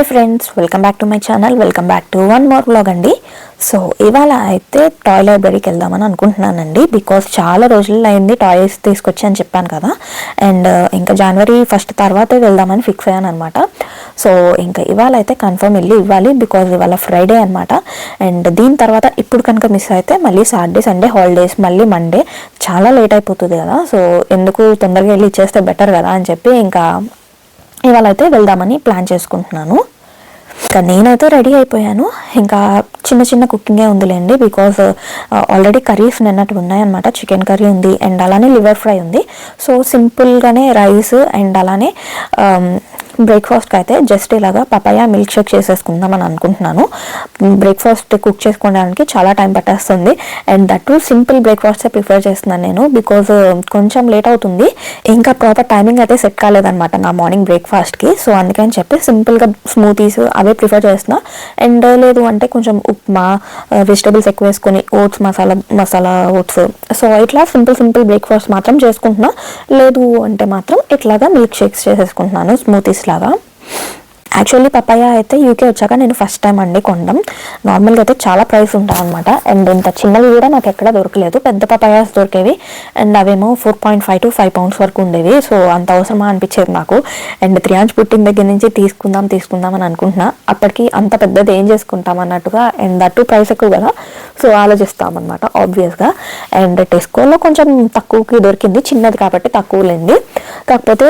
Hi friends welcome back to my channel welcome back to one more blog అండి. So ఇవాళ అయితే toy లైబ్రరీకి వెళ్దామని అనుకుంటున్నానండి. బికాస్ చాలా రోజులు అయింది టాయ్స్ తీసుకొచ్చి అని చెప్పాను కదా. అండ్ uh, ఇంకా జనవరి ఫస్ట్ తర్వాతే వెళ్దామని ఫిక్స్ అయ్యాను అనమాట సో ఇంకా ఇవాళ అయితే కన్ఫర్మ్ వెళ్ళి ఇవ్వాలి బికాజ్ ఇవాళ ఫ్రైడే అనమాట అండ్ దీని తర్వాత ఇప్పుడు కనుక మిస్ అయితే మళ్ళీ సాటర్డే సండే హాలిడేస్ మళ్ళీ మండే చాలా లేట్ అయిపోతుంది కదా. సో ఎందుకు తొందరగా వెళ్ళి ఇచ్చేస్తే బెటర్ కదా అని చెప్పి ఇంకా ఇవాళ అయితే వెళ్దామని ప్లాన్ చేసుకుంటున్నాను. ఇంకా నేనైతే రెడీ అయిపోయాను. ఇంకా చిన్న చిన్న కుకింగే ఉందిలేండి బికాజ్ ఆల్రెడీ కర్రీస్ నిన్నట్టు ఉన్నాయన్నమాట. చికెన్ కర్రీ ఉంది అండ్ అలానే లివర్ ఫ్రై ఉంది. సో సింపుల్గానే రైస్ అండ్ అలానే బ్రేక్ఫాస్ట్కి అయితే జస్ట్ ఇలాగా పపాయ మిల్క్ షేక్ చేసేసుకుందాం అని అనుకుంటున్నాను. బ్రేక్ఫాస్ట్ కుక్ చేసుకోవడానికి చాలా టైం పట్టేస్తుంది. And that simple breakfast prefer చేస్తున్నాను నేను బికాజ్ కొంచెం లేట్ అవుతుంది. ఇంకా ప్రాపర్ టైమింగ్ అయితే సెట్ కాలేదనమాట నా మార్నింగ్ బ్రేక్ఫాస్ట్కి. సో అందుకని చెప్పి సింపుల్గా స్మూతీస్ అవే ప్రిఫర్ చేస్తున్నా. అండ్ లేదు అంటే కొంచెం ఉప్మా వెజిటబుల్స్ ఎక్కువ వేసుకొని oats masala masala oats. So ఇట్లా సింపుల్ సింపుల్ బ్రేక్ఫాస్ట్ మాత్రం చేసుకుంటున్నా. లేదు అంటే మాత్రం ఇట్లాగా మిల్క్ షేక్స్ చేసేసుకుంటున్నాను స్మూతీస్ లాగా యాక్చువల్లీ పపాయ అయితే యూకే వచ్చాక నేను ఫస్ట్ టైం అండి కొనడం. నార్మల్గా అయితే చాలా ప్రైస్ ఉంటాయి అనమాట అండ్ ఇంత చిన్నవి కూడా నాకు ఎక్కడ దొరకలేదు. పెద్ద పపాయాస్ దొరికేవి. అండ్ అవేమో four point five to five pounds వరకు ఉండేవి. సో అంత అవసరమా అనిపించేది నాకు. అండ్ త్రియాంజ్ పుట్టిన దగ్గర నుంచి తీసుకుందాం తీసుకుందాం అని అనుకుంటున్నా. అప్పటికి అంత పెద్దది ఏం చేసుకుంటాం అన్నట్టుగా అండ్ దట్టు ప్రైస్ ఎక్కువ కదా. సో ఆలోచిస్తామన్నమాట ఆబ్వియస్గా అండ్ టెస్కోలో కొంచెం తక్కువకి దొరికింది. చిన్నది కాబట్టి తక్కువ లేండి కాకపోతే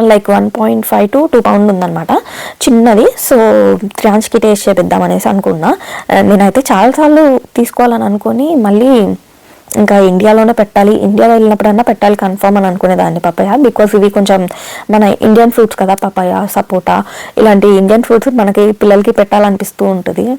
like one point five to two pound ఉందన్నమాట. చిన్నది సో త్రాన్స్కి టేస్ట్ చేపిద్దాం అనేసి అనుకున్నా. Uh, నేనైతే చాలాసార్లు తీసుకోవాలని అనుకొని మళ్ళీ ఇంకా ఇండియాలోనే పెట్టాలి. ఇండియాలో వెళ్ళినప్పుడన్నా పెట్టాలి కన్ఫర్మ్ అని అనుకునేదాన్ని పపాయ బికాస్ ఇవి కొంచెం మన ఇండియన్ ఫ్రూట్స్ కదా పపాయ సపోటా. ఇలాంటి ఇండియన్ ఫ్రూట్స్ మనకి పిల్లలకి పెట్టాలనిపిస్తూ ఉంటుంది.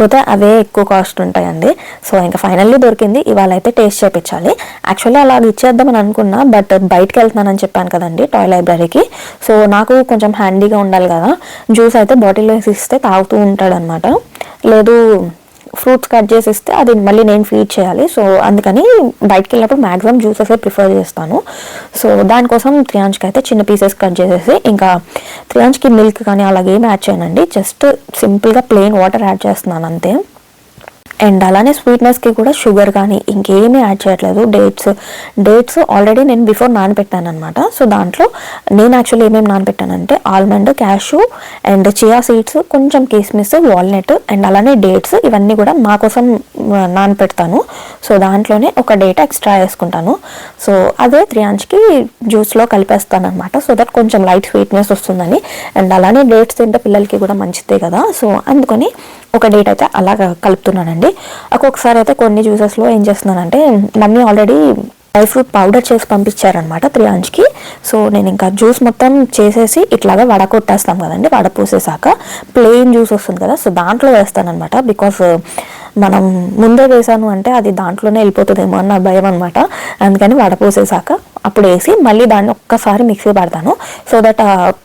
కాకపోతే అవే ఎక్కువ కాస్ట్ ఉంటాయండి. సో ఇంకా ఫైనల్లీ దొరికింది. ఇవాళ అయితే టేస్ట్ చేయించాలి యాక్చువల్లీ అలా ఇచ్చేద్దామని అనుకున్నా బట్ బయటకు వెళ్తున్నానని చెప్పాను కదండి టాయ్ లైబ్రరీకి సో నాకు కొంచెం హ్యాండీగా ఉండాలి కదా. జ్యూస్ అయితే బాటిల్లో వేసి ఇస్తే తాగుతూ ఉంటాడనమాట. లేదు ఫ్రూట్స్ కట్ చేసి ఇస్తే అది మళ్ళీ నేను ఫీడ్ చేయాలి. సో అందుకని బయటకు వెళ్ళినప్పుడు మ్యాక్సిమం జ్యూసెస్ ప్రిఫర్ చేస్తాను. సో దానికోసం త్రియాంజ్కి అయితే చిన్న పీసెస్ కట్ చేసేసి ఇంకా త్రియాంజ్కి మిల్క్ కానీ అలాగే యాడ్ చేయనండి. జస్ట్ సింపుల్గా ప్లెయిన్ వాటర్ యాడ్ చేస్తున్నాను అంతే. అండ్ అలానే స్వీట్నెస్కి కూడా షుగర్ కానీ ఇంకేమీ యాడ్ చేయట్లేదు. డేట్స్ డేట్స్ ఆల్రెడీ నేను బిఫోర్ నానబెట్టాను అనమాట సో దాంట్లో నేను యాక్చువల్లీ ఏమేమి నానబెట్టానంటే almond cashew and chia seeds కొంచెం కిస్మిస్ వాల్నట్ అండ్ అలానే డేట్స్ ఇవన్నీ కూడా మా కోసం నానబెడతాను. సో దాంట్లోనే ఒక డేట్ ఎక్స్ట్రా వేసుకుంటాను. సో అదే త్రియాంచ్కి జ్యూస్లో కలిపేస్తాను అనమాట సో దట్ కొంచెం లైట్ స్వీట్నెస్ వస్తుందని. అండ్ అలానే డేట్స్ తింటే పిల్లలకి కూడా మంచిదే కదా. సో అందుకని ఒక డేట్ అయితే అలాగా కలుపుతున్నానండి. ఒక్కొక్కసారి అయితే కొన్ని జ్యూసెస్లో ఏం చేస్తున్నానంటే mummy already dry fruit powder చేసి పంపించారనమాట త్రీ అంచ్కి సో నేను ఇంకా జ్యూస్ మొత్తం చేసేసి ఇట్లాగా వడకొట్టేస్తాం కదండి వడపోసేసాక ప్లెయిన్ జ్యూస్ వస్తుంది కదా సో దాంట్లో వేస్తానమాట బికాస్ మనం ముందే వేసాను అంటే అది దాంట్లోనే వెళ్ళిపోతుందేమో అన్న భయం అనమాట అందుకని వడపోసేసాక అప్పుడు వేసి మళ్ళీ దాన్ని ఒక్కసారి మిక్సీ పడతాను. సో దట్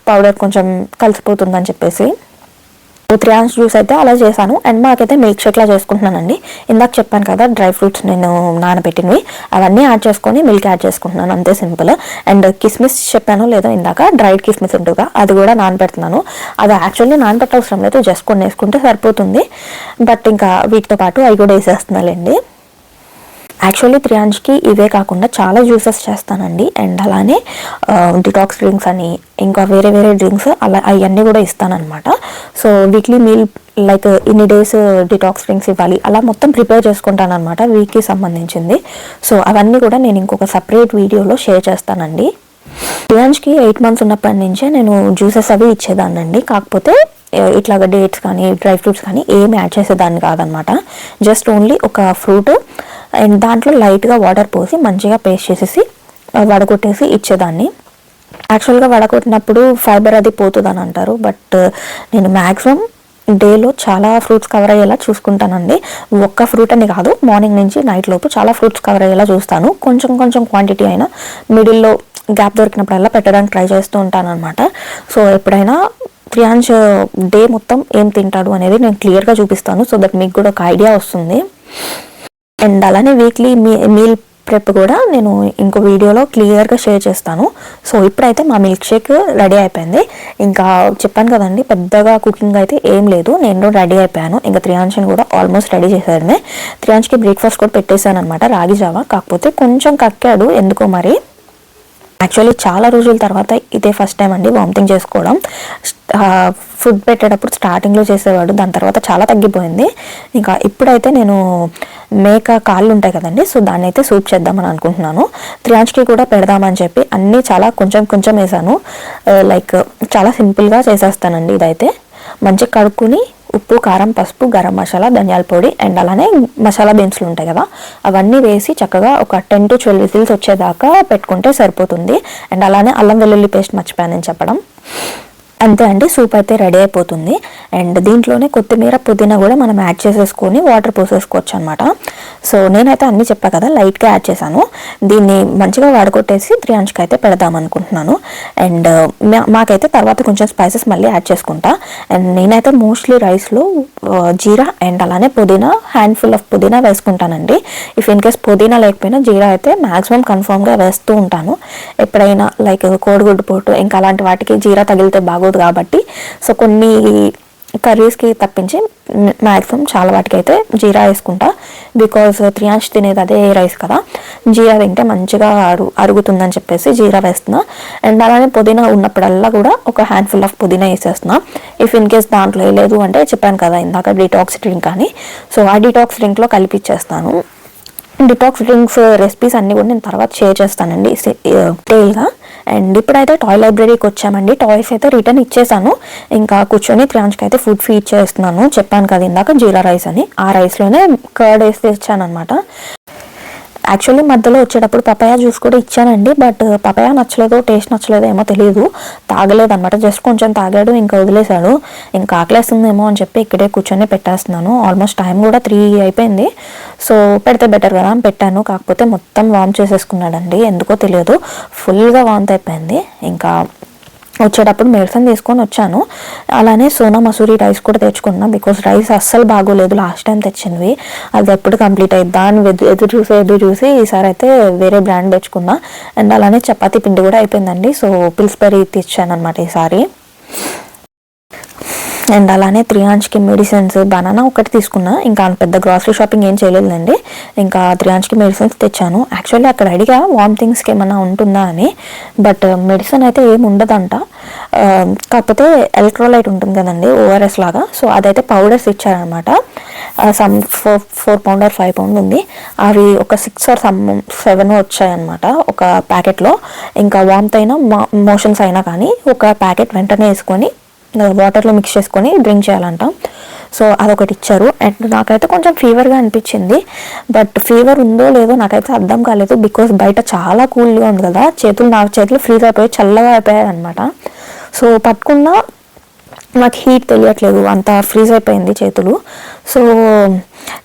పౌడర్ కొంచెం కలిసిపోతుందని చెప్పేసి త్రీ ఆన్స్ జ్యూస్ అయితే అలా చేశాను. అండ్ మాకైతే మిల్క్ షేక్లా చేసుకుంటున్నానండి. ఇందాక చెప్పాను కదా డ్రై ఫ్రూట్స్ నేను నానబెట్టినవి. అవన్నీ యాడ్ చేసుకొని మిల్క్ యాడ్ చేసుకుంటున్నాను. అంతే సింపుల్. అండ్ కిస్మిస్ చెప్పాను లేదో ఇందాక డ్రైడ్ కిస్మిస్ ఉంటుందా అది కూడా నానబెడుతున్నాను. అది యాక్చువల్లీ నానబెట్టవసరం లేదు. జస్ట్ కొన్ని వేసుకుంటే సరిపోతుంది. బట్ ఇంకా వీటితో పాటు అవి కూడా వేసేస్తున్నాలండి యాక్చువల్లీ త్రియాంజ్కి ఇవే కాకుండా చాలా జ్యూసెస్ చేస్తానండి. అండ్ అలానే uh, డిటాక్స్ డ్రింక్స్ అని ఇంకా వేరే వేరే డ్రింక్స్ అలా అవన్నీ కూడా ఇస్తానన్నమాట. సో వీక్లీ మీల్ లైక్ ఇన్ని డేస్ డిటాక్స్ డ్రింక్స్ ఇవ్వాలి. అలా మొత్తం ప్రిపేర్ చేసుకుంటానమాట వీక్కి సంబంధించింది. సో అవన్నీ కూడా నేను ఇంకొక సపరేట్ వీడియోలో షేర్ చేస్తానండి. త్రియాంజ్కి ఎయిట్ మంత్స్ ఉన్నప్పటి నుంచే నేను జ్యూసెస్ అవి ఇచ్చేదాన్నండి. కాకపోతే uh, ఇట్లాగ డేట్స్ కానీ డ్రై ఫ్రూట్స్ కానీ ఏమి యాడ్ చేసేదాన్ని కాదనమాట జస్ట్ ఓన్లీ ఒక ఫ్రూట్ అండ్ దాంట్లో లైట్గా వాటర్ పోసి మంచిగా పేస్ట్ చేసేసి వడగొట్టేసి ఇచ్చేదాన్ని. యాక్చువల్గా వడగొట్టినప్పుడు ఫైబర్ అది పోతుందని అంటారు బట్ నేను మ్యాక్సిమం డేలో చాలా ఫ్రూట్స్ కవర్ అయ్యేలా చూసుకుంటానండి. ఒక్క ఫ్రూట్ అని కాదు మార్నింగ్ నుంచి నైట్ లోపు చాలా ఫ్రూట్స్ కవర్ అయ్యేలా చూస్తాను. కొంచెం కొంచెం క్వాంటిటీ అయినా మిడిల్లో గ్యాప్ దొరికినప్పుడల్లా పెట్టడానికి ట్రై చేస్తూ ఉంటాను అనమాట సో ఎప్పుడైనా త్రియాంజ్ డే మొత్తం ఏం తింటాడు అనేది నేను క్లియర్గా చూపిస్తాను సో దట్ మీకు కూడా ఒక ఐడియా వస్తుంది. అండ్ అలానే వీక్లీ మీ మీల్ ప్రెప్ కూడా నేను ఇంకో వీడియోలో క్లియర్గా షేర్ చేస్తాను. సో ఇప్పుడైతే మా మిల్క్ షేక్ రెడీ అయిపోయింది. ఇంకా చెప్పాను కదండి పెద్దగా కుకింగ్ అయితే ఏం లేదు. నేను రెడీ అయిపోయాను. ఇంకా త్రియాంశని కూడా ఆల్మోస్ట్ రెడీ చేశారనే త్రియాంశ్కి బ్రేక్ఫాస్ట్ కూడా పెట్టేశాను అనమాట రాగి జావా. కాకపోతే కొంచెం కక్కాడు. ఎందుకో మరి? యాక్చువల్లీ చాలా రోజుల తర్వాత ఇదే ఫస్ట్ టైం అండి వామిటింగ్ చేసుకోవడం. ఫుడ్ పెట్టేటప్పుడు స్టార్టింగ్లో చేసేవాడు. దాని తర్వాత చాలా తగ్గిపోయింది. ఇంకా ఇప్పుడైతే నేను మేక కాళ్ళు ఉంటాయి కదండి సో దాన్ని అయితే సూప్ చేద్దామని అనుకుంటున్నాను. త్రియాంజ్కి కూడా పెడదామని చెప్పి అన్నీ చాలా కొంచెం కొంచెం వేసాను. లైక్ చాలా సింపుల్గా చేసేస్తానండి ఇదైతే. మంచిగా కడుక్కుని ఉప్పు కారం పసుపు గరం మసాలా ధనియాల పొడి అండ్ అలానే మసాలా బీన్స్లు ఉంటాయి కదా అవన్నీ వేసి చక్కగా ఒక టెన్ టు ట్వెల్వ్ విజిల్స్ వచ్చేదాకా పెట్టుకుంటే సరిపోతుంది. అండ్ అలానే అల్లం వెల్లుల్లి పేస్ట్ మర్చిపోయానని చెప్పడం. అంతే అండి సూప్ అయితే రెడీ అయిపోతుంది. అండ్ దీంట్లోనే కొత్తిమీర పుదీనా కూడా మనం యాడ్ చేసేసుకొని వాటర్ పోసేసుకోవచ్చు అనమాట సో నేనైతే అన్నీ చెప్పా కదా లైట్గా యాడ్ చేశాను. దీన్ని మంచిగా వాడుకొట్టేసి త్రీ అయితే పెడదాం అనుకుంటున్నాను. అండ్ మాకైతే తర్వాత కొంచెం స్పైసెస్ మళ్ళీ యాడ్ చేసుకుంటా. అండ్ నేనైతే మోస్ట్లీ రైస్లో జీరా అండ్ అలానే పుదీనా హ్యాండ్ఫుల్ ఆఫ్ పుదీనా వేసుకుంటానండి. ఇఫ్ ఇన్ కేస్ పుదీనా లేకపోయినా జీరా అయితే మ్యాక్సిమం కన్ఫామ్గా వేస్తూ ఉంటాను. ఎప్పుడైనా లైక్ కోడిగుడ్డు పోటు ఇంకా అలాంటి వాటికి జీరా తగిలితే బాగోదు కాబట్టి. సో కొన్ని కర్రీస్కి తప్పించి మ్యాక్సిమం చాలా వాటికి అయితే జీరా వేసుకుంటా. బికాజ్ త్రియాంచ్ తినేది అదే రైస్ కదా. జీరా తింటే మంచిగా అరు అరుగుతుందని చెప్పేసి జీరా వేస్తున్నా. అండ్ అలానే పుదీనా ఉన్నప్పుడల్లా కూడా ఒక హ్యాండ్ఫుల్ ఆఫ్ పుదీనా వేసేస్తున్నా. ఇఫ్ ఇన్ కేస్ దాంట్లో వేయలేదు అంటే చెప్పాను కదా ఇందాక డిటాక్స్ డ్రింక్ అని. సో ఆ డిటాక్స్ డ్రింక్లో కలిపిచ్చేస్తాను. డిటాక్స్ డ్రింక్స్ రెసిపీస్ అన్నీ కూడా నేను తర్వాత షేర్ చేస్తానండి. డీటెయిల్గా అండ్ ఇప్పుడైతే టాయ్ లైబ్రరీకి వచ్చామండి. టాయ్స్ అయితే రిటర్న్ ఇచ్చేసాను. ఇంకా కూర్చొని త్రాంచ్కి అయితే ఫుడ్ ఫీడ్ చేస్తున్నాను. చెప్పాను కదా ఇందాక జీరా రైస్ అని. ఆ రైస్లోనే కర్డ్ వేసి తెచ్చాను అనమాట యాక్చువల్లీ మధ్యలో వచ్చేటప్పుడు పపాయ జ్యూస్ కూడా ఇచ్చానండి బట్ పపాయ నచ్చలేదో టేస్ట్ నచ్చలేదో ఏమో తెలియదు తాగలేదు అనమాట జస్ట్ కొంచెం తాగాడు ఇంకా వదిలేశాడు. ఇంకా ఆకలేస్తుందేమో అని చెప్పి ఇక్కడే కూర్చొని పెట్టేస్తున్నాను. ఆల్మోస్ట్ టైం కూడా త్రీ అయిపోయింది. సో పెడితే బెటర్ కదా అని పెట్టాను. కాకపోతే మొత్తం వామ్ చేసేసుకున్నాడండి. ఎందుకో తెలియదు. ఫుల్గా వాంత్ అయిపోయింది. ఇంకా వచ్చేటప్పుడు మెడిసిన్ తీసుకొని వచ్చాను. అలానే సోనా మసూరి రైస్ కూడా తెచ్చుకున్నాను బికాస్ రైస్ అస్సలు బాగోలేదు లాస్ట్ టైం తెచ్చినవి. అది ఎప్పుడు కంప్లీట్ అయ్యి అని ఎదురు చూసి ఎదురు చూసి ఈసారి అయితే వేరే బ్రాండ్ తెచ్చుకున్నా. అండ్ అలానే చపాతీ పిండి కూడా అయిపోయిందండి. సో పిల్స్బెరీ తెచ్చాను అనమాట ఈసారి. అండ్ అలానే త్రియాంజ్కి మెడిసిన్స్ బనానా ఒకటి తీసుకున్నా. ఇంకా పెద్ద గ్రాసరీ షాపింగ్ ఏం చేయలేదండి ఇంకా త్రియాంజ్కి మెడిసిన్స్ తెచ్చాను. యాక్చువల్లీ అక్కడ అడిగా వామిటింగ్స్కి ఏమైనా ఉంటుందా? అని. బట్ మెడిసిన్ అయితే ఏమి ఉండదంట. కాకపోతే ఎలక్ట్రోలైట్ ఉంటుంది కదండి ఓఆర్ఎస్ లాగా. సో అదైతే పౌడర్స్ ఇచ్చారనమాట. Some four four pound or five pound ఉంది. అవి ఒక సిక్స్ ఆర్ సమ్ సెవెన్ వచ్చాయన్నమాట ఒక ప్యాకెట్లో ఇంకా వామ్త్ అయినా మోషన్స్ అయినా కానీ ఒక ప్యాకెట్ వెంటనే వేసుకొని వాటర్లో మిక్స్ చేసుకొని డ్రింక్ చేయాలంట. సో అదొకటి ఇచ్చారు. అండ్ నాకైతే కొంచెం ఫీవర్గా అనిపించింది. బట్ ఫీవర్ ఉందో లేదో నాకైతే అర్థం కాలేదు బికాస్ బయట చాలా కూల్గా ఉంది కదా. చేతులు నా చేతులు ఫ్రీజ్ అయిపోయి చల్లగా అయిపోయాయి అనమాట సో పట్టుకున్న నాకు హీట్ తెలియట్లేదు. అంత ఫ్రీజ్ అయిపోయింది చేతులు. సో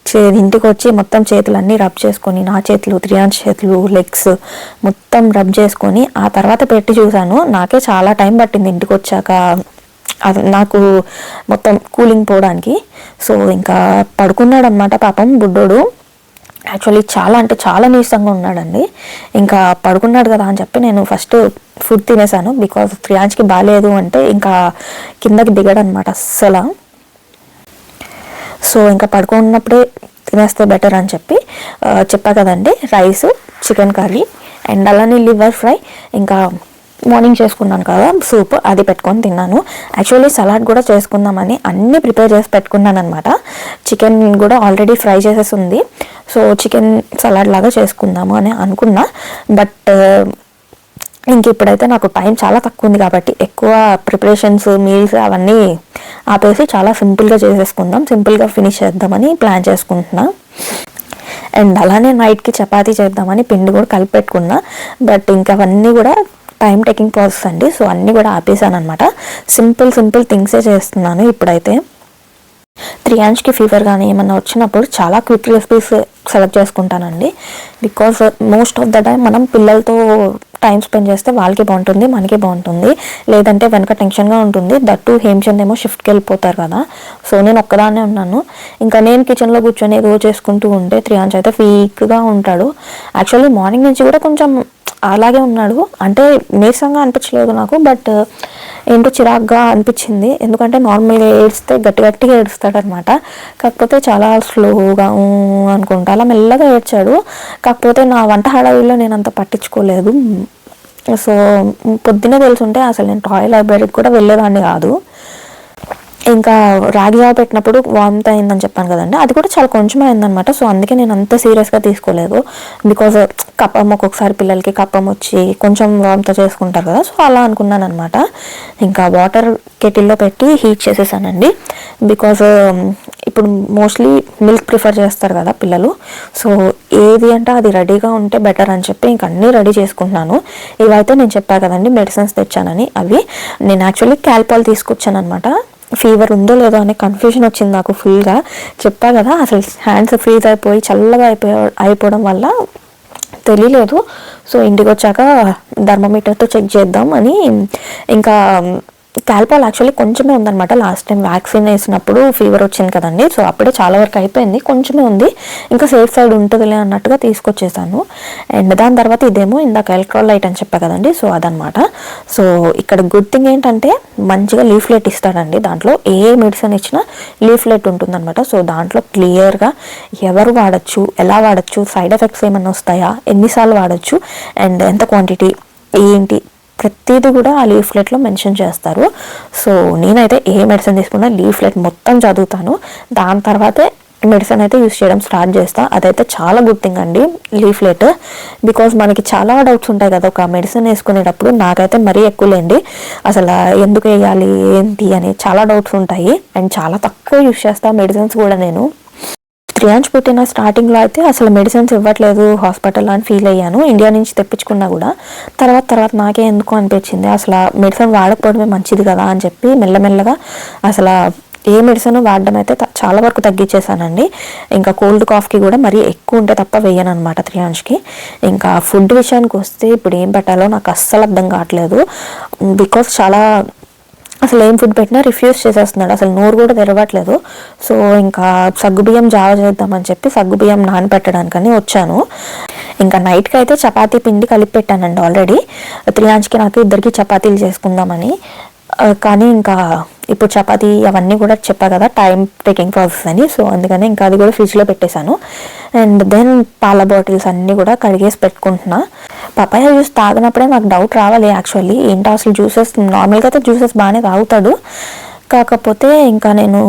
చే ఇంటికి వచ్చి మొత్తం చేతులన్నీ రబ్ చేసుకొని నా చేతులు త్రియాంశ్ చేతులు లెగ్స్ మొత్తం రబ్ చేసుకొని ఆ తర్వాత పెట్టి చూశాను. నాకే చాలా టైం పట్టింది ఇంటికి వచ్చాక. అది నాకు మొత్తం కూలింగ్ పోవడానికి. సో ఇంకా పడుకున్నాడు అనమాట పాపం బుడ్డోడు. యాక్చువల్లీ చాలా అంటే చాలా నీరసంగా ఉన్నాడండి. ఇంకా పడుకున్నాడు కదా అని చెప్పి నేను ఫస్ట్ ఫుడ్ తినేసాను. బికాస్ త్రియాంజ్కి బాగాలేదు అంటే ఇంకా కిందకి దిగాడు అనమాట అస్సలు. సో ఇంకా పడుకున్నప్పుడే తినేస్తే బెటర్ అని చెప్పి చెప్పా కదండి. రైస్ చికెన్ కర్రీ అండ్ అలానే లివర్ ఫ్రై. ఇంకా మార్నింగ్ చేసుకున్నాను కదా సూప్ అది పెట్టుకొని తిన్నాను. యాక్చువల్లీ సలాడ్ కూడా చేసుకుందామని అన్నీ ప్రిపేర్ చేసి పెట్టుకున్నాను అనమాట చికెన్ కూడా ఆల్రెడీ ఫ్రై చేసేసి ఉంది. సో చికెన్ సలాడ్ లాగా చేసుకుందాము అని అనుకున్నా. బట్ uh, ఇంక ఇప్పుడైతే నాకు టైం చాలా తక్కువ ఉంది కాబట్టి ఎక్కువ ప్రిపరేషన్స్ మీల్స్ అవన్నీ ఆపేసి చాలా సింపుల్గా చేసేసుకుందాం. సింపుల్గా ఫినిష్ చేద్దామని ప్లాన్ చేసుకుంటున్నా. అండ్ అలానే నైట్కి చపాతీ చేద్దామని పిండి కూడా కలిపి పెట్టుకున్నా. బట్ ఇంకా అవన్నీ కూడా టైం టేకింగ్ ప్రాసెస్ అండి. సో అన్నీ కూడా ఆపేసాను అనమాట సింపుల్ సింపుల్ థింగ్సే చేస్తున్నాను ఇప్పుడైతే. త్రియాంష్కి ఫీవర్ కానీ ఏమన్నా వచ్చినప్పుడు చాలా క్విక్ రెసిపీస్ సెలెక్ట్ చేసుకుంటానండి. Because most of the time మనం పిల్లలతో టైం స్పెండ్ చేస్తే వాళ్ళకి బాగుంటుంది మనకి బాగుంటుంది. లేదంటే వెనక టెన్షన్గా ఉంటుంది. దట్టు హేమచంద్ ఏమో షిఫ్ట్కి వెళ్ళిపోతారు కదా. సో నేను ఒక్కదాన్నే ఉన్నాను. ఇంకా నేను కిచెన్లో కూర్చొని ఏదో చేసుకుంటూ ఉంటే త్రియాంజ్ అయితే వీక్గా ఉంటాడు. యాక్చువల్లీ మార్నింగ్ నుంచి కూడా కొంచెం అలాగే ఉన్నాడు. అంటే నీరసంగా అనిపించలేదు నాకు బట్ ఏంటో చిరాగ్గా అనిపించింది. ఎందుకంటే నార్మల్గా ఏడిస్తే గట్టి గట్టిగా ఏడుస్తాడు అనమాట కాకపోతే చాలా స్లోగా అనుకుంటా అలా మెల్లగా ఏడ్చాడు. కాకపోతే నా వంట హడావిలో నేను అంత పట్టించుకోలేదు. సో పొద్దున్నే తెలుసుంటే అసలు నేను టాయ్ లైబ్రరీకి కూడా వెళ్ళేదాన్ని కాదు. ఇంకా రాగి జావ పెట్టినప్పుడు వామిట్ అయిందని చెప్పాను కదండి. అది కూడా చాలా కొంచెం అయిందనమాట సో అందుకే నేను అంత సీరియస్గా తీసుకోలేదు. బికాజ్ కప్పం ఒక్కొక్కసారి పిల్లలకి కప్పం వచ్చి కొంచెం వామిత చేసుకుంటారు కదా. సో అలా అనుకున్నాను అనమాట ఇంకా వాటర్ కెటిల్లో పెట్టి హీట్ చేసేసానండి. బికాజ్ ఇప్పుడు మోస్ట్లీ మిల్క్ ప్రిఫర్ చేస్తారు కదా పిల్లలు. సో ఏది అంటే అది రెడీగా ఉంటే బెటర్ అని చెప్పి ఇంక అన్నీ రెడీ చేసుకుంటున్నాను. ఇవైతే నేను చెప్పాను కదండి మెడిసిన్స్ తెచ్చానని. అవి నేను యాక్చువల్లీ క్యాల్పాల్ తీసుకొచ్చాను అనమాట ఫీవర్ ఉందో లేదో అనే కన్ఫ్యూజన్ వచ్చింది నాకు ఫుల్గా చెప్పా కదా అసలు హ్యాండ్స్ ఫ్రీజ్ అయిపోయి చల్లగా అయిపోయి అయిపోవడం వల్ల తెలియలేదు. సో ఇంటికి వచ్చాక థర్మోమీటర్తో చెక్ చేద్దాం అని ఇంకా క్యాల్పాల్ యాక్చువల్లీ కొంచెమే ఉందన్నమాట. లాస్ట్ టైం వ్యాక్సిన్ వేసినప్పుడు ఫీవర్ వచ్చింది కదండి. సో అప్పుడే చాలా వరకు అయిపోయింది. కొంచెమే ఉంది. ఇంకా సేఫ్ సైడ్ ఉంటుందిలే అన్నట్టుగా తీసుకొచ్చేసాను. అండ్ దాని తర్వాత ఇదేమో ఇందాక ఎలక్ట్రాలైట్ అని చెప్పా కదండి. సో అదనమాట సో ఇక్కడ గుడ్ థింగ్ ఏంటంటే మంచిగా లీఫ్లెట్ ఇస్తాడండి. దాంట్లో ఏ మెడిసిన్ ఇచ్చినా లీఫ్లెట్ ఉంటుందన్నమాట. సో దాంట్లో క్లియర్గా ఎవరు వాడచ్చు ఎలా వాడచ్చు సైడ్ ఎఫెక్ట్స్ ఏమైనా వస్తాయా ఎన్నిసార్లు వాడచ్చు అండ్ ఎంత క్వాంటిటీ ఏంటి ప్రతిదీ కూడా ఆ లీఫ్లెట్లో మెన్షన్ చేస్తారు. సో నేనైతే ఏ మెడిసిన్ తీసుకున్నా లీఫ్లెట్ మొత్తం చదువుతాను. దాని తర్వాతే మెడిసిన్ అయితే యూస్ చేయడం స్టార్ట్ చేస్తా. అదైతే చాలా గుడ్ థింగ్ అండి లీఫ్లెట్. బికాజ్ మనకి చాలా డౌట్స్ ఉంటాయి కదా ఒక మెడిసిన్ వేసుకునేటప్పుడు నాకైతే మరీ ఎక్కువలేండి. అసలు ఎందుకు వేయాలి ఏంటి అని చాలా డౌట్స్ ఉంటాయి. అండ్ చాలా తక్కువ యూస్ చేస్తా మెడిసిన్స్ కూడా నేను. త్రియాంచ్ పుట్టిన స్టార్టింగ్లో అయితే అసలు మెడిసిన్స్ ఇవ్వట్లేదు హాస్పిటల్లో అని ఫీల్ అయ్యాను. ఇండియా నుంచి తెప్పించుకున్నా కూడా తర్వాత తర్వాత నాకే ఎందుకు అనిపించింది? అసలు మెడిసిన్ వాడకపోవడమే మంచిది కదా అని చెప్పి మెల్లమెల్లగా అసలు ఏ మెడిసిన్ వాడడం అయితే చాలా వరకు తగ్గించేసానండి ఇంకా కోల్డ్ కాఫ్కి కూడా మరీ ఎక్కువ ఉంటే తప్ప వేయను అనమాట త్రియాంష్కి ఇంకా ఫుడ్ విషయానికి వస్తే ఇప్పుడు ఏం పెట్టాలో నాకు అస్సలు అర్థం కావట్లేదు. Mm, బికాస్ చాలా అసలు ఏం ఫుడ్ పెట్టినా రిఫ్యూజ్ చేసేస్తున్నాడు. అసలు నోరు కూడా తెరవట్లేదు. సో ఇంకా సగ్గుబియ్యం జావ చేద్దామని చెప్పి సగ్గుబియ్యం నానబెట్టడానికని వచ్చాను. ఇంకా నైట్కి అయితే చపాతీ పిండి కలిపి పెట్టానండి ఆల్రెడీ త్రియాంజ్కి నాకు ఇద్దరికి చపాతీలు చేసుకుందామని. కానీ ఇంకా ఇప్పుడు చపాతి అవన్నీ కూడా చెప్పా కదా టైం టేకింగ్ ప్రాసెస్ అని. సో అందుకని ఇంకా అది కూడా ఫ్రిడ్జ్లో పెట్టేశాను. అండ్ దెన్ పాల బాటిల్స్ అన్నీ కూడా కడిగేసి పెట్టుకుంటున్నా. పపాయ జ్యూస్ తాగినప్పుడే నాకు డౌట్ రావాలి యాక్చువల్లీ. ఏంటో అసలు జ్యూసెస్? నార్మల్గా అయితే జ్యూసెస్ బాగానే తాగుతాడు. కాకపోతే ఇంకా నేను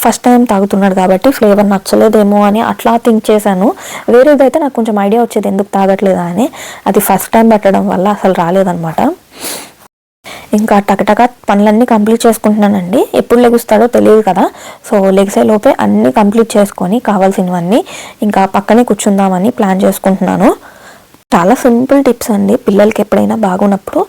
ఫస్ట్ టైం తాగుతున్నాడు కాబట్టి ఫ్లేవర్ నచ్చలేదేమో అని అట్లా థింక్ చేశాను. వేరేదైతే నాకు కొంచెం ఐడియా వచ్చేది ఎందుకు తాగట్లేదా అని. అది ఫస్ట్ టైం పెట్టడం వల్ల అసలు రాలేదనమాట ఇంకా టకటక పనులన్నీ కంప్లీట్ చేసుకుంటున్నానండి. ఎప్పుడు లెగుస్తాడో తెలియదు కదా. సో లెగిసే లోపే అన్నీ కంప్లీట్ చేసుకొని కావాల్సినవన్నీ ఇంకా పక్కనే కూర్చుందామని ప్లాన్ చేసుకుంటున్నాను. చాలా సింపుల్ టిప్స్ అండి. పిల్లలకి ఎప్పుడైనా బాగున్నప్పుడు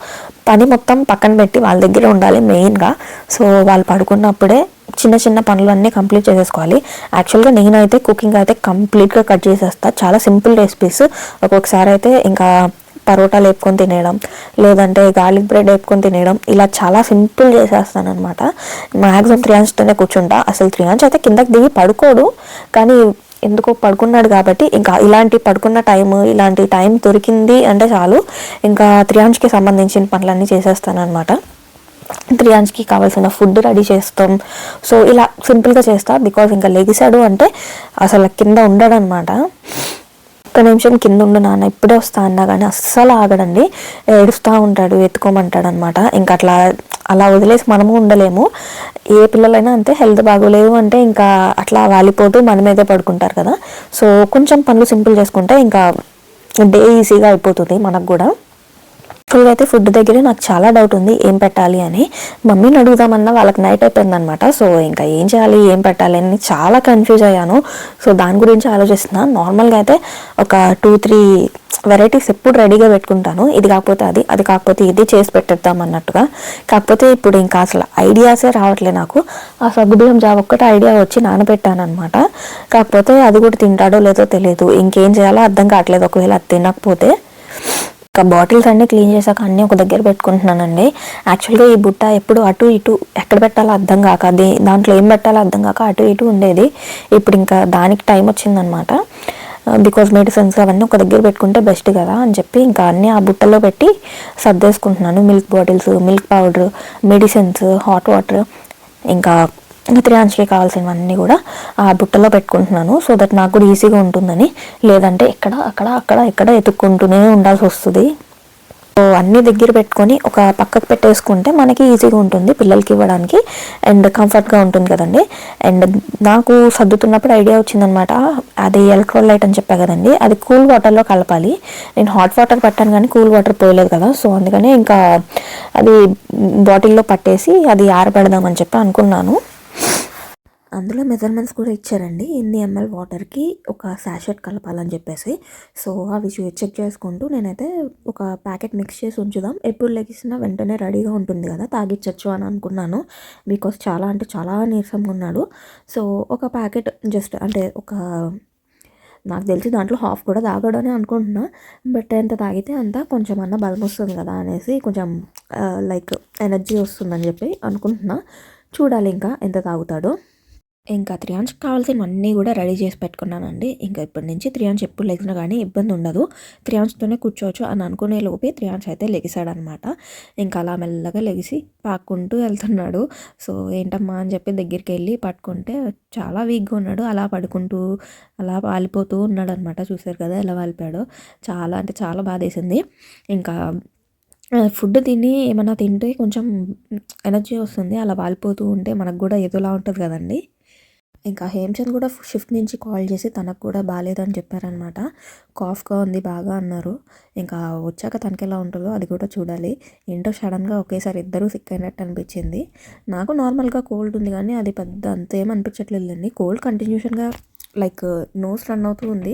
పని మొత్తం పక్కన పెట్టి వాళ్ళ దగ్గర ఉండాలి మెయిన్గా. సో వాళ్ళు పడుకున్నప్పుడే చిన్న చిన్న పనులు అన్నీ కంప్లీట్ చేసేసుకోవాలి. యాక్చువల్గా నేనైతే కుకింగ్ అయితే కంప్లీట్గా కట్ చేసేస్తాను చాలా సింపుల్ రెసిపీస్. ఒక్కొక్కసారి అయితే ఇంకా పరోటా లేపుకొని తినేయడం లేదంటే గార్లిక్ బ్రెడ్ వేపుకొని తినేయడం ఇలా చాలా సింపుల్ చేసేస్తాను అనమాట మ్యాక్సిమం త్రియాంజ్తోనే కూర్చుంటా. అసలు త్రియాంజ్ అయితే కిందకి దిగి పడుకోడు. కానీ ఎందుకో పడుకున్నాడు కాబట్టి ఇంకా ఇలాంటి పడుకున్న టైం ఇలాంటి టైం దొరికింది అంటే చాలు. ఇంకా త్రియాంజ్కి సంబంధించిన పనులన్నీ చేసేస్తానమాట త్రియాంజ్కి కావాల్సిన ఫుడ్ రెడీ చేస్తాం. సో ఇలా సింపుల్గా చేస్తా. బికాజ్ ఇంకా లెగిసాడు అంటే అసలు కింద ఉండడనమాట ఒక్క నిమిషం కింద ఉండు నాన్న ఇప్పుడే వస్తా అన్నా కానీ అస్సలు ఆగడండి. ఏడుస్తూ ఉంటాడు ఎత్తుకోమంటాడు అనమాట ఇంకా అట్లా అలా వదిలేసి మనము ఉండలేము. ఏ పిల్లలైనా అంతే హెల్త్ బాగోలేదు అంటే ఇంకా అట్లా వాలిపోతూ మన మీదే పడుకుంటారు కదా. సో కొంచెం పనులు సింపుల్ చేసుకుంటే ఇంకా డే ఈజీగా అయిపోతుంది మనకు కూడా. యాక్చువల్గా అయితే ఫుడ్ దగ్గర నాకు చాలా డౌట్ ఉంది ఏం పెట్టాలి అని. మమ్మీని అడుగుదామన్నా వాళ్ళకి నైట్ అయిపోయింది అనమాట సో ఇంకా ఏం చేయాలి ఏం పెట్టాలి అని చాలా కన్ఫ్యూజ్ అయ్యాను. సో దాని గురించి ఆలోచిస్తున్నా. నార్మల్గా అయితే ఒక టూ త్రీ వెరైటీస్ ఎప్పుడు రెడీగా పెట్టుకుంటాను. ఇది కాకపోతే అది అది కాకపోతే ఇది చేసి పెట్టేద్దాం అన్నట్టుగా. కాకపోతే ఇప్పుడు ఇంకా అసలు ఐడియాసే రావట్లే నాకు. ఆ సగ్గుబియ్యం జాబ్ ఒక్కటే ఐడియా వచ్చి నానబెట్టాను అనమాట కాకపోతే అది కూడా తింటాడో లేదో తెలియదు. ఇంకేం చేయాలో అర్థం కావట్లేదు. ఒకవేళ అది తినకపోతే ఇంకా బాటిల్స్ అన్నీ క్లీన్ చేశాక అన్నీ ఒక దగ్గర పెట్టుకుంటున్నానండి. యాక్చువల్గా ఈ బుట్ట ఎప్పుడు అటు ఇటు ఎక్కడ పెట్టాలో అర్థం కాక అది దాంట్లో ఏం పెట్టాలో అర్థం కాక అటు ఇటు ఉండేది. ఇప్పుడు ఇంకా దానికి టైం వచ్చిందనమాట బికాజ్ మెడిసిన్స్ అవన్నీ ఒక దగ్గర పెట్టుకుంటే బెస్ట్ కదా అని చెప్పి ఇంకా అన్నీ ఆ బుట్టలో పెట్టి సర్దేసుకుంటున్నాను. Milk bottles milk powder medicines hot water ఇంకా ఇంకా త్రియాంశ్కి కావాల్సినవన్నీ కూడా ఆ బుట్టలో పెట్టుకుంటున్నాను. సో దట్ నాకు కూడా ఈజీగా ఉంటుందని. లేదంటే ఇక్కడ అక్కడ అక్కడ ఎక్కడ ఎత్తుక్కుంటూనే ఉండాల్సి వస్తుంది. సో అన్ని దగ్గర పెట్టుకొని ఒక పక్కకు పెట్టేసుకుంటే మనకి ఈజీగా ఉంటుంది పిల్లలకి ఇవ్వడానికి. అండ్ కంఫర్ట్గా ఉంటుంది కదండి. అండ్ నాకు సర్దుతున్నప్పుడు ఐడియా వచ్చిందనమాట. అది ఎలక్ట్రోలైట్ అని చెప్పా కదండి. అది కూల్ వాటర్లో కలపాలి. నేను హాట్ వాటర్ పట్టాను కానీ కూల్ వాటర్ పోయలేదు కదా. సో అందుకని ఇంకా అది బాటిల్లో పట్టేసి అది ఆరబెడదామని చెప్పి అనుకున్నాను. అందులో మెజర్మెంట్స్ కూడా ఇచ్చారండి. ఎన్ని ఎంఎల్ వాటర్కి ఒక శాషెట్ కలపాలని చెప్పేసి. సో అవి చెక్ చేసుకుంటూ నేనైతే ఒక ప్యాకెట్ మిక్స్ చేసి ఉంచుదాం. ఎప్పుడు లెగిసినా వెంటనే రెడీగా ఉంటుంది కదా తాగిచ్చచ్చు అని అనుకున్నాను. బికాస్ చాలా అంటే చాలా నీరసంగా ఉన్నాడు. సో ఒక ప్యాకెట్ జస్ట్ అంటే ఒక నాకు తెలిసి దాంట్లో హాఫ్ కూడా తాగడని అనుకుంటున్నా. బట్ ఎంత తాగితే అంత కొంచెం అన్న బలం వస్తుంది కదా అనేసి కొంచెం లైక్ ఎనర్జీ వస్తుందని చెప్పి అనుకుంటున్నా. చూడాలి ఇంకా ఎంత తాగుతాడో. ఇంకా త్రియాంష్ కావాల్సినవన్నీ కూడా రెడీ చేసి పెట్టుకున్నానండి. ఇంకా ఇప్పటి నుంచి త్రియాంష్ ఎప్పుడు లెగిసినా కానీ ఇబ్బంది ఉండదు. త్రియాంశ్తోనే కూర్చోవచ్చు అని అనుకునే లోపే త్రియాంష్ అయితే లెగిసాడనమాట. ఇంకా అలా మెల్లగా లెగిసి పాక్కుంటూ వెళ్తున్నాడు. సో ఏంటమ్మా? అని చెప్పి దగ్గరికి వెళ్ళి పట్టుకుంటే చాలా వీక్గా ఉన్నాడు. అలా పడుకుంటూ అలా వాలిపోతూ ఉన్నాడు అనమాట చూసారు కదా ఎలా వాలిపాడో చాలా అంటే చాలా బాధేసింది. ఇంకా ఫుడ్ తిని ఏమన్నా తింటే కొంచెం ఎనర్జీ వస్తుంది. అలా వాలిపోతూ ఉంటే మనకు కూడా ఏదోలా ఉంటుంది కదండి. ఇంకా హేమ్చంద్ కూడా షిఫ్ట్ నుంచి కాల్ చేసి తనకు కూడా బాగాలేదని చెప్పారనమాట. కాఫ్గా ఉంది బాగా అన్నారు. ఇంకా వచ్చాక తనకి ఎలా ఉంటుందో అది కూడా చూడాలి. ఏంటో సడన్గా ఒకేసారి ఇద్దరూ సిక్ అయినట్టు అనిపించింది. నాకు నార్మల్గా కోల్డ్ ఉంది కానీ అది పెద్ద అంత అనిపించట్లేదండి కోల్డ్ కంటిన్యూషన్గా లైక్ నోస్ రన్ అవుతూ ఉంది.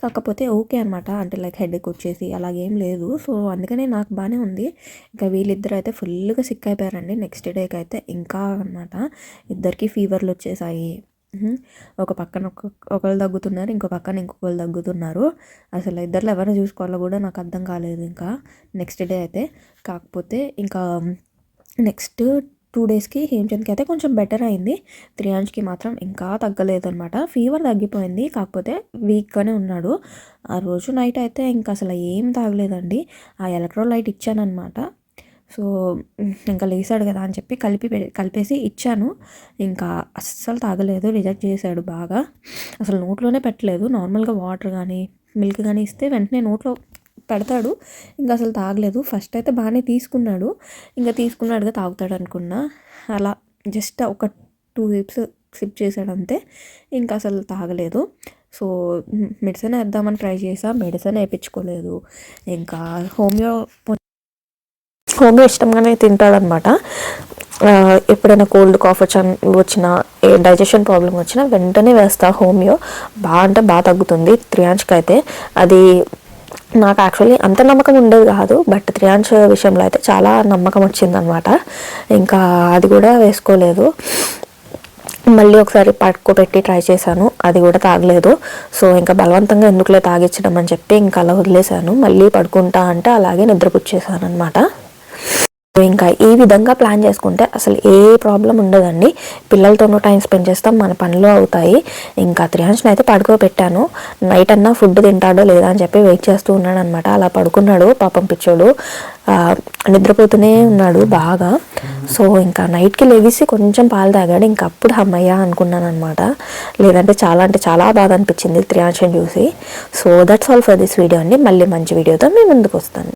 కాకపోతే ఓకే అనమాట. అంటే లైక్ హెడేక్ వచ్చేసి అలాగేం లేదు. సో అందుకనే నాకు బాగానే ఉంది. ఇంకా వీళ్ళిద్దరు అయితే ఫుల్గా సిక్ అయిపోయారండి. నెక్స్ట్ డేకి అయితే ఇంకా అనమాట. ఇద్దరికి ఫీవర్లు వచ్చేసాయి. ఒక పక్కన ఒకళ్ళు తగ్గుతున్నారు ఇంకో పక్కన ఇంకొకరు తగ్గుతున్నారు. అసలు ఇద్దరు ఎవరిని చూసుకోవాలో కూడా నాకు అర్థం కాలేదు ఇంకా. నెక్స్ట్ డే అయితే. కాకపోతే ఇంకా నెక్స్ట్ టూ డేస్కి హేమచంద్కి అయితే కొంచెం బెటర్ అయింది. త్రియాంజ్కి మాత్రం ఇంకా తగ్గలేదు అనమాట ఫీవర్ తగ్గిపోయింది. కాకపోతే వీక్గానే ఉన్నాడు. ఆ రోజు నైట్ అయితే ఇంకా అసలు ఏం తాగలేదండి. ఆ ఎలక్ట్రోలైట్ ఇచ్చానమాట సో ఇంకా లేసాడు కదా అని చెప్పి కలిపి కలిపేసి ఇచ్చాను. ఇంకా అస్సలు తాగలేదు రిజెక్ట్ చేశాడు బాగా. అసలు నోట్లోనే పెట్టలేదు. నార్మల్గా వాటర్ కానీ మిల్క్ కానీ ఇస్తే వెంటనే నోట్లో పెడతాడు. ఇంకా అసలు తాగలేదు. ఫస్ట్ అయితే బాగానే తీసుకున్నాడు. ఇంకా తీసుకున్నాడుగా తాగుతాడు అనుకున్నా. అలా జస్ట్ ఒక టూ సిప్స్ సిప్ చేశాడు అంతే. ఇంకా అసలు తాగలేదు. సో మెడిసిన్ వేద్దామని ట్రై చేసా. మెడిసిన్ వేయించుకోలేదు. ఇంకా హోమియో హోమియో ఇష్టంగానే తింటాడనమాట. ఎప్పుడైనా కోల్డ్ కాఫ్ వచ్చా వచ్చినా ఏ డైజెషన్ ప్రాబ్లం వచ్చినా వెంటనే వేస్తా హోమియో. బాగా అంటే బాగా తగ్గుతుంది త్రియాంష్కి అయితే. అది నాకు యాక్చువల్లీ అంత నమ్మకం ఉండేది కాదు బట్ త్రియాంశ విషయంలో అయితే చాలా నమ్మకం వచ్చిందనమాట. ఇంకా అది కూడా వేసుకోలేదు. మళ్ళీ ఒకసారి పట్టుకోబెట్టి ట్రై చేశాను అది కూడా తాగలేదు. సో ఇంకా బలవంతంగా ఎందుకులే తాగించడం అని చెప్పి ఇంకా అలా వదిలేశాను. మళ్ళీ పడుకుంటా అంటే అలాగే నిద్రపుచ్చేసాను అనమాట ఇంకా ఈ విధంగా ప్లాన్ చేసుకుంటే అసలు ఏ ప్రాబ్లం ఉండదండి. పిల్లలతోనూ టైం స్పెండ్ చేస్తాం మన పనులు అవుతాయి. ఇంకా త్రియాంశ్ని అయితే పడుకోబెట్టాను. నైట్ అన్నా ఫుడ్ తింటాడో లేదా అని చెప్పి వెయిట్ చేస్తూ ఉన్నాడు అనమాట అలా పడుకున్నాడు పాపం పిచ్చోడు. నిద్రపోతూనే ఉన్నాడు బాగా. సో ఇంకా నైట్కి లెగిసి కొంచెం పాలు తాగాడు. ఇంకా అప్పుడు అమ్మయ్య అనుకున్నాను అనమాట లేదంటే చాలా అంటే చాలా బాధ అనిపించింది త్రియాంశని చూసి. So that's all for this video అండి. మళ్ళీ మంచి వీడియోతో మేము ముందుకు వస్తాను.